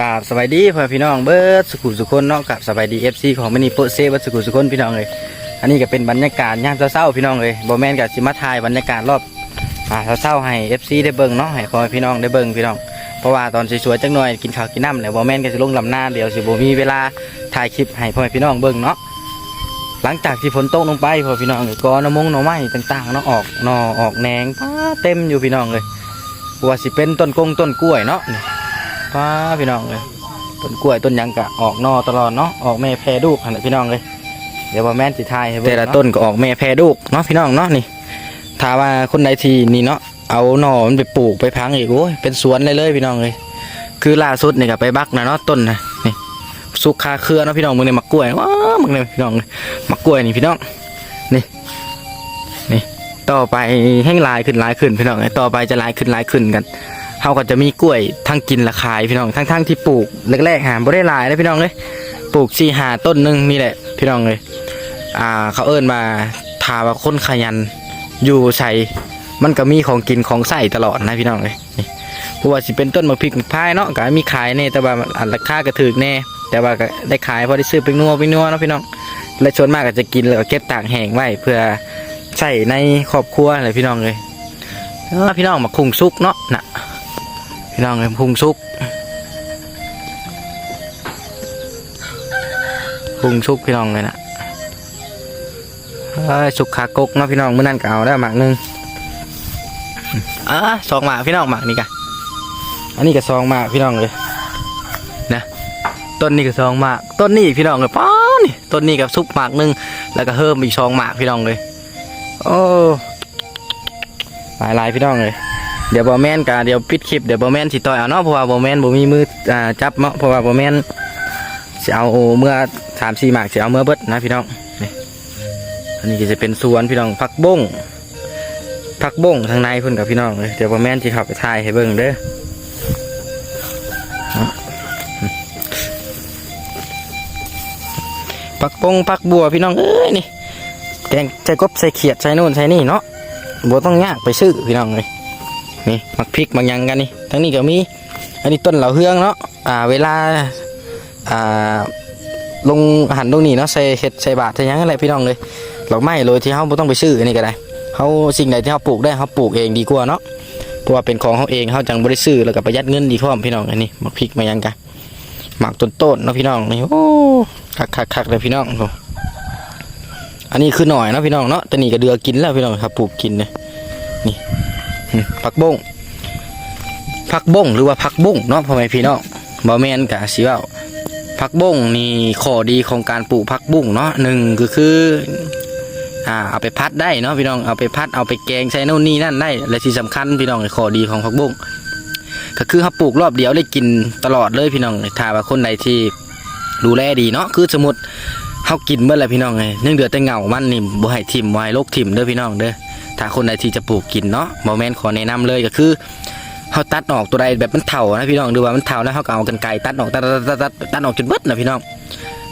กราบสบายดีพ่อพี่น้องเบิร์ดสุขุมสุคนเนาะกับสบายดีเอฟซีของมินิโปเซเบิร์ดสุขุมสุคนพี่น้องเลยอันนี้ก็เป็นบรรยากาศยามเศร้าๆพี่น้องเลยบอแมนกับสิมาทายบรรยากาศรอบอ่าเศร้าๆให้เอฟซีได้เบิ่งเนาะให้พ่อพี่น้องได้เบิ่งพี่น้องเพราะว่าตอนสวยๆจังหน่อยกินข้าวกินน้ำแล้วบอแมนก็จะลงลำหน้าเดี๋ยวสิบ่มีเวลาถ่ายคลิปให้พ่อพี่น้องเบิ่งเนาะหลังจากที่ฝนตกลงไปพ่อพี่น้องเลยก็น้ำมงน่อไม้ต่างๆเนาะออกนอออกแหนงเต็มอยู่พี่น้องเลยว่าสิเป็นต้นกงต้นกล้วยเนาะ ป้าพี่น้องเลยต้นกล้วยต้นยังกะออกนอตลอดเนาะออกแม่แพรลูกหันแหละพี่น้องเลยเดี๋ยวว่าแม่นสิทายให้เบิ่งแต่ละต้นก็ออกแม่แพรลูกเนาะพี่น้องเนาะนี่ถ้าว่าคนใดทีนี่เนาะเอาหน่อมันไปปลูกไปพังอีกโอ้ยเป็นสวนเลยเลยพี่น้องเลยคือล่าสุดนี่ก็ไปบักนะเนาะต้นนะนี่สุกคาเครือเนาะพี่น้องมึงเนี่ยมักกล้วยว้ามึงเนี่ยพี่น้องมักกล้วยนี่พี่น้องนี่นี่ต่อไปแห้งลายขึ้นลายขึ้นพี่น้องเอ้ยต่อไปจะลายขึ้นลายขึ้นกัน เขาก็จะมีกล้วยทั้งกินและขายพี่น้องทั้งทั้งที่ปลูกแรกๆหาบ่ได้หลายเลยพี่น้องเลยปลูกชีหาต้นหนึงนี่แหละพี่น้องเลยอ่าเขาเอิ้นมาทาว่าคนขยันอยู่ใส่มันก็มีของกินของใส่ตลอดนะพี่น้องเลยเพราะว่าสิเป็นต้นมะพริกมะพร้ายเนาะก็มีขายแน่แต่ว่าอันราคาก็ถูกแน่แต่ว่าก็ได้ขายพอได้ซื้อเป็นนัวเป็นนัวเนาะพี่น้องและชวนมากก็จะกินแล้วก็เก็บต่ากแห้งไว้เพื่อใช้ในครอบครัวอะไรพี่น้องเลยพี่น้องมาคุงซุกเนาะน่ะ พี่น้องเอ้ยพุงซุกพุงซุกพี่น้องเลยนะสุกขากกเนาะพี่น้องเมื้อนั้นก็เอาได้หมากหนึงอะสองหมากพี่น้องหมากนี่กะอันนี้ก็สองหมากพี่น้องเลยนะต้นนี้ก็สองหมากต้นนี้พี่น้องเลยป้านี่ต้นนี้กับซุกหมากหนึงแล้วก็เพิ่มอีกสองหมากพี่น้องเลยโอ้หลายหลายพี่น้องเลย เดี๋ยวบอแมนกะเดี๋ยวปิดคลิปเดี๋ยวบอแมนสิต่อยเอาเนาะเพราะว่าบอแมนบ่มีมืออ่าจับเนาะเพราะว่าบอแมนสิเอาเมื่อสามสี่หมากสิเอาเมื่อเบิดนะพี่น้องนี่อันนี้ก็จะเป็นสวนพี่น้องผักบ้งผักบ้งทางในเพุ่นกับพี่น้องเลยเดี๋ยวบอแมนสิข้าไปถ่ายให้เบิ่งเด้อเนาะผักบงผักบัวพี่น้องเอ้ยนี่แกงใส่กบใส่เขียดใส่นู่นใส่นี่เนาะบัต้องยากไปซื้อพี่น้องเลย นี่มักพริกมักยังกันนี่ทั้งนี้ก็มี อันนี้ต้นเหล่าเฮืองเนาะอ่าเวลาอ่าลงหันตรงนี้เนาะใส่เห็ดใส่บาตรใส่ยังอะไรพี่น้องเลยดอกไม้โรยที่เขาต้องไปซื้ออันนี้ก็ได้เขาสิ่งใดที่เขาปลูกได้เขาปลูกเองดีกว่าเนาะเพราะว่าเป็นของเขาเองเขาจังบริซื้อแล้วก็ประหยัดเงินดีพร้อมพี่น้องอันนี้มักพริกมักยังกันหมักต้นต้นๆเนาะพี่น้องนี่โอ้คักคักคักเลยพี่น้องโอ้อันนี้คือหน่อยเนาะพี่น้องเนาะแต่นี่ก็เดือกินแล้วพี่น้องครับปลูกกินเลยนี่ ผักบงผักบงหรือว่าผักบุ้งเนาะพ่อแม่พี่น้องบ่แม่นกะสิว้าผักบงนี่ข้อดีของการปลูกผักบุ้งเนาะหนึ่งก็คืออ่าเอาไปพัดได้เนาะพี่น้องเอาไปพัดเอาไปแกงใส่โน่นนี่นั่นได้และที่สำคัญพี่น้องข้อดีของผักบุ้งก็คือเขาปลูกรอบเดียวได้กินตลอดเลยพี่น้องถ้าว่าคนใดที่ดูแลดีเนาะคือสมมติเขากินเมื่อไรพี่น้องไงเนื่องเดือดแต่เหงามันนี่บ่ให้ทิ่มไว้โรคทิ่มเด้อพี่น้องเด้อ ถ้าคนใดที่จะปลูกกินเนาะโมเมนต์ขอแนะนำเลยก็คือเขาตัดออกตัวใดแบบมันเถานะพี่น้องดูว่ามันเถาแล้วเขาก็เอากันไกรตัดออกตัดตัดตัดตัดออกจนเบิดนะพี่น้อง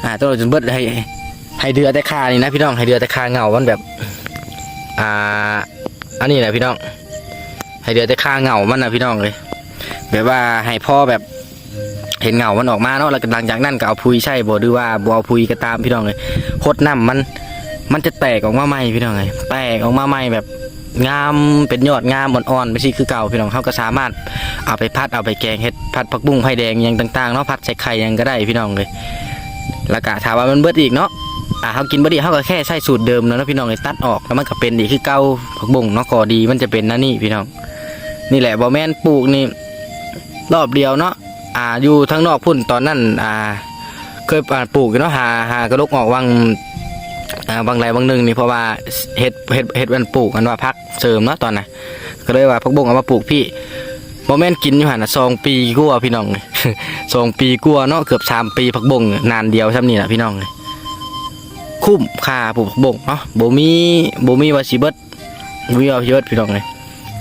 อ่าตัดออกจนเบิดให้ให้เดือแต่คานี่นะพี่น้องให้เดือแต่คาเงามันแบบอ่าอันนี้แหละพี่น้องให้เดือแต่คาเงามันนะพี่น้องเลยแบบว่าให้พ่อแบบเห็นเงามันออกมาเนาะแล้วก็หลังจากนั้นก็เอาพุยใช่บ่หรือว่าบ่เอาพุยก็ตามพี่น้องเลยหดน้ำมันมันจะแตกออกมาใหม่พี่น้องไงแตกออกมาใหม่แบบ งามเป็นยอดงามอ่อนๆไม่ใช่คือเก่าพี่น้องเขาก็สามารถเอาไปพัดเอาไปแกงเห็ดพัดผักบุ้งไผ่แดงหยังต่างๆเนาะพัดใส่ไข่ยังก็ได้พี่น้องเลยแล้วก็ถามว่ามันเบิดอีกเนาะอ่าเขากินบดีเขาก็แค่ใช้สูตรเดิมเนะพี่น้องเลยตัดออกแล้วมันก็เป็นอีกคือเก่าผักบุ้งเนาะกอดีมันจะเป็นนั่นนี่พี่น้อง นี่แหละบอแมนปลูกนี่รอบเดียวเนาะอ่าอยู่ทางนอกพุ่นตอนนั้นอ่าเคยปลูกเนาะหาหากระลกออกวัง อ่าบางไรบางหนึ่งนี่เพราะว่าเห็ดเห็ดเห็ดมันปลูกกันว่าพักเสริมเนาะตอนน่ะก็เลยว่าพักบงเอามาปลูกพี่โมแม่นกินอยู่หันนะสองปีกัวพี่น้องสองปีกัวเนาะเกือบสามปีพักบงนานเดียวซ้ำนี่แหละพี่น้องเลยคุ้มค่าปลูกพักบงเนาะโบมีโบมีวาชิเบิดบ่มีวาชิเบิดพี่น้องเลย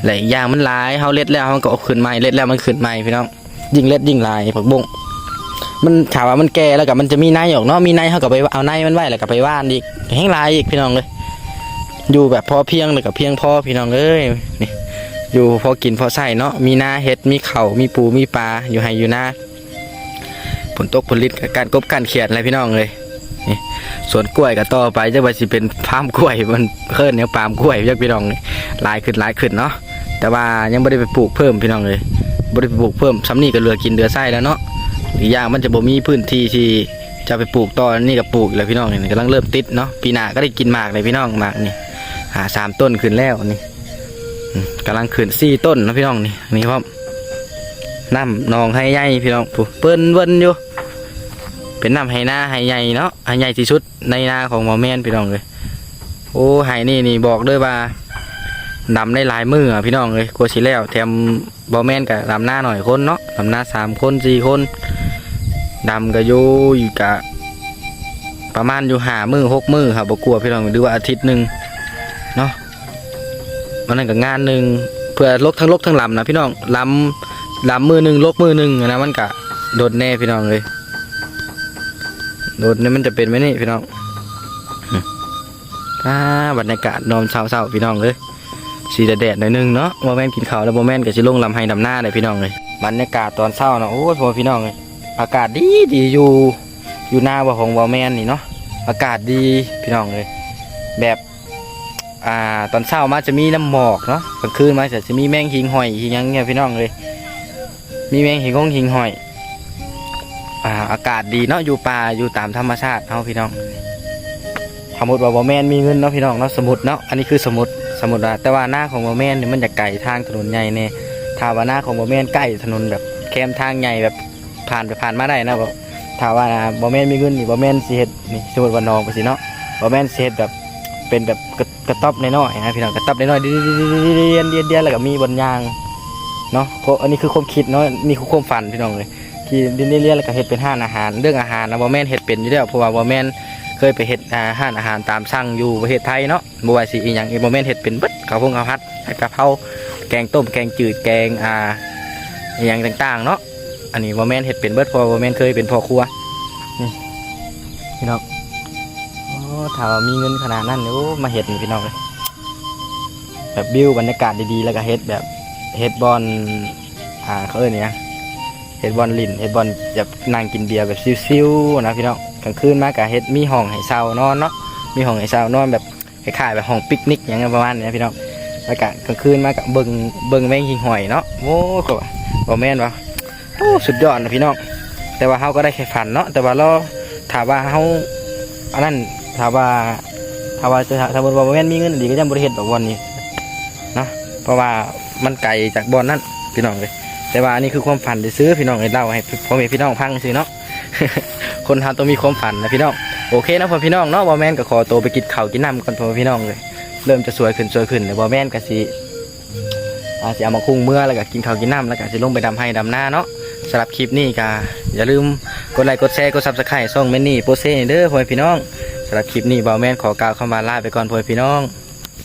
หลายอย่างมันหลายเฮาเล็ดแล้วมันก็ขึ้นใหม่เล็ดแล้วมันขึ้นใหม่พี่น้องยิ่งเล็ดยิ่งหลายผักบง มันถามว่ามันแก่แล้วกับมันจะมีในออกเนาะมีในเขาก็ไปเอาในมันไว้แล้วก็ไปว่านอีกแห้งลายอีกพี่น้องเลยอยู่แบบพอเพียงเลยกับเพียงพอพี่น้องเอ้ยนี่อยู่พอกินพอใส่เนาะมีนาเห็ดมีเข่ามีปูมีปลาอยู่ให้อยู่นาฝนตกผลลิตการกบการเขียดอะไรพี่น้องเลยนี่สวนกล้วยก็ต่อไปจะว่าสิเป็นฟาร์มกล้วยมันเพิ่นเนี่ยปาล์มกล้วยเรียกพี่น้องเลยหลายขึ้นหลายขึ้นเนาะแต่ว่ายังไม่ได้ไปปลูกเพิ่มพี่น้องเลยไม่ได้ไปปลูกเพิ่มซ้ำนี่ก็เหลือกินเหลือไส้แล้วเนาะ อีกอย่างมันจะบ่มีพื้นที่ที่จะไปปลูกต่อนี่ก็ปลูกแล้วพี่น้องนี่กำลังเริ่มติดเนาะปีหน้าก็ได้กินหมากเลยพี่น้องหมากนี่หาสามต้นขึ้นแล้วนี่กำลังขึ้นสี่ต้นนะพี่น้องนี่นี่พร้อมน้ำนองให้ใหญ่พี่น้องผู้เปิ้นเวินอยู่เป็นน้ำให้หน้าให้ใหญ่เนาะให้ใหญ่ที่สุดในนาของหมอแม่นพี่น้องเลยโอ้ให้นี่นี่บอกด้วยว่าดำได้หลายมืออะพี่น้องเลยกลัวสิแล้วแถมบอแม่นกับดำหน้าหน่อยคนเนาะดำหน้าสามคนสี่คน ดำก็อยู่อยู่กะ ประมาณอยู่หามือหกมือครับบกลัวพี่น้องหรือว่าอาทิตย์หนึ่งเนาะมันนั่นกับงานหนึ่งเพื่อลกทั้งลกทั้งลำนะพี่น้องลำลำมือหนึ่งลกมือหนึ่งนะมันกะโดดแน่พี่น้องเลยโดดนี่มันจะเป็นไหมนี่พี่น้องอืมอ่าบรรยากาศนอนเศร้าๆพี่น้องเลยสีแดดหน่อยหนึงเนาะโมแมนกินข้าวแล้วโมแมนก็สิลงลำให้ดำหน้าเลยพี่น้องเลยบรรยากาศตอนเช้าเนาะโอ้ยพอพี่น้องเลย อากาศดีดีอยู่อยู่หน้าว่าของวอแมนนี่เนาะอากาศดีพี่น้องเลยแบบอ่าตอนเช้ามาจะมีน้ำหมอกเนาะกลางคืนมาจะจะมีแมงหิงหอยหิงยังเนี่ยพี่น้องเลย มีแมงหิงงงหิงหอยอ่าอากาศดีเนาะอยู่ป่าอยู่ตามธรรมชาติเนาะพี่น้องสมมติว่าบอแมนมีเงินเนาะพี่น้องเนาะสมมติเนาะอันนี้คือสมมติสมมติว่าแต่ว่าหน้าของบอแมนเนี่ยมันจะไก่ทางถนนใหญ่เนี่ยถ้าว่าหน้าของบอแมนใกล้ถนนแบบแคมทางใหญ่แบบ ผ่านไปผ่านมาได้นะบอถ้าว่าบอแมนมีเงินนี่บอแมนสิเฮ็ดนี่สมมติว่านองไปสิเนาะบอแมนสิเฮ็ดแบบเป็นแบบกระกระต๊อบน้อยๆนะพี่น้องกระต๊อบน้อยๆเดียนเดียนเดียนแล้วก็มีบนยางเนาะโคอันนี้คือความคิดเนาะนี่คือความฝันพี่น้องเลยที่ดินเรียนแล้วก็เฮ็ดเป็นห้านอาหาร เรื่องอาหารนะบ่แมนเฮ็ดเป็นอยู่แล้วเพราะว่าบ่แมนเคยไปเฮ็ดห้านอาหารตามสั่งอยู่ประเทศไทยเนาะบ่ว่าสิอีหยังอีบ่แมนเฮ็ดเป็นบดข้าวพงข้าวผัดกะเพราแกงต้มแกงจืดแกงอ่าอย่างต่างๆเนาะ อันนี้บ่าแม่นเฮ็ดเป็นเบิดพราะว่าแม่นเคยเป็นพ่อครัวนี่พี่น้องโอ้ถ้าว่ามีเงินขนาดนั้นเนี่ยโอ้มาเฮ็ดนี่พี่น้องเลยแบบวิวบรรยากาศดีๆแล้วก็เฮ็ดแบบเฮ็ดบอลอ่าเขาเอ่ยเนี่ยเฮ็ดบอลลินเฮ็ดบอลแบบนั่งกินเบียร์แบบซิวๆนะพี่น้องกลางคืนมากะเฮ็ดมีห้องให้เช่านอนเนาะมีห้องให้เช่านอนแบบคล้ายๆแบบห้องปิกนิกอย่างเงี้ยประมาณเนี้ยพี่น้องแล้วกะกลางคืนมากะเบิ่งเบิ่งแมงหิงหอยเนาะโอ้ก็ว่าบ่แม่นวะ โอ้สุดยอดนะพี่น้องแต่ว่าเฮาก็ได้แค่ฝันเนาะแต่ว่าเราถามว่าเฮาอันนั้นถามว่าถามว่าจะสมมติว่าบ่แม่นมีเงินดีก็ยังบ่ได้เฮ็ดแบบวันนี้เนาะเพราะว่ามันไกลจากบอนนั่นพี่น้องเลยแต่ว่าอันนี้คือความฝันที่ซื้อพี่น้องให้เล่าให้พ่อแม่พี่น้องพังซื้อเนาะคนทำต้องมีความฝันนะพี่น้องโอเคนะพ่อพี่น้องเนาะบอแมนก็ขอตัวไปกินข้าวกินน้ำก่อนพ่อพี่น้องเลย เริ่มจะสวยขึ้นสวยขึ้นเลยบอแมนก็สิอาสิเอามาคุ้งเมื่อแล้วก็กินข้าวกินน้ำแล้วก็สิลงไปดำให้ดำหน้าเนาะ สำหรับคลิปนี้ก็อย่าลืมกดไลค์กดแชร์กดซับสไครต์ส่งเมนนี่โปรเซ่เด้อพ่อพี่น้องสำหรับคลิปนี้บ่าวแมนขอกล่าวคำว่าลาไปก่อนพ่อพี่น้อง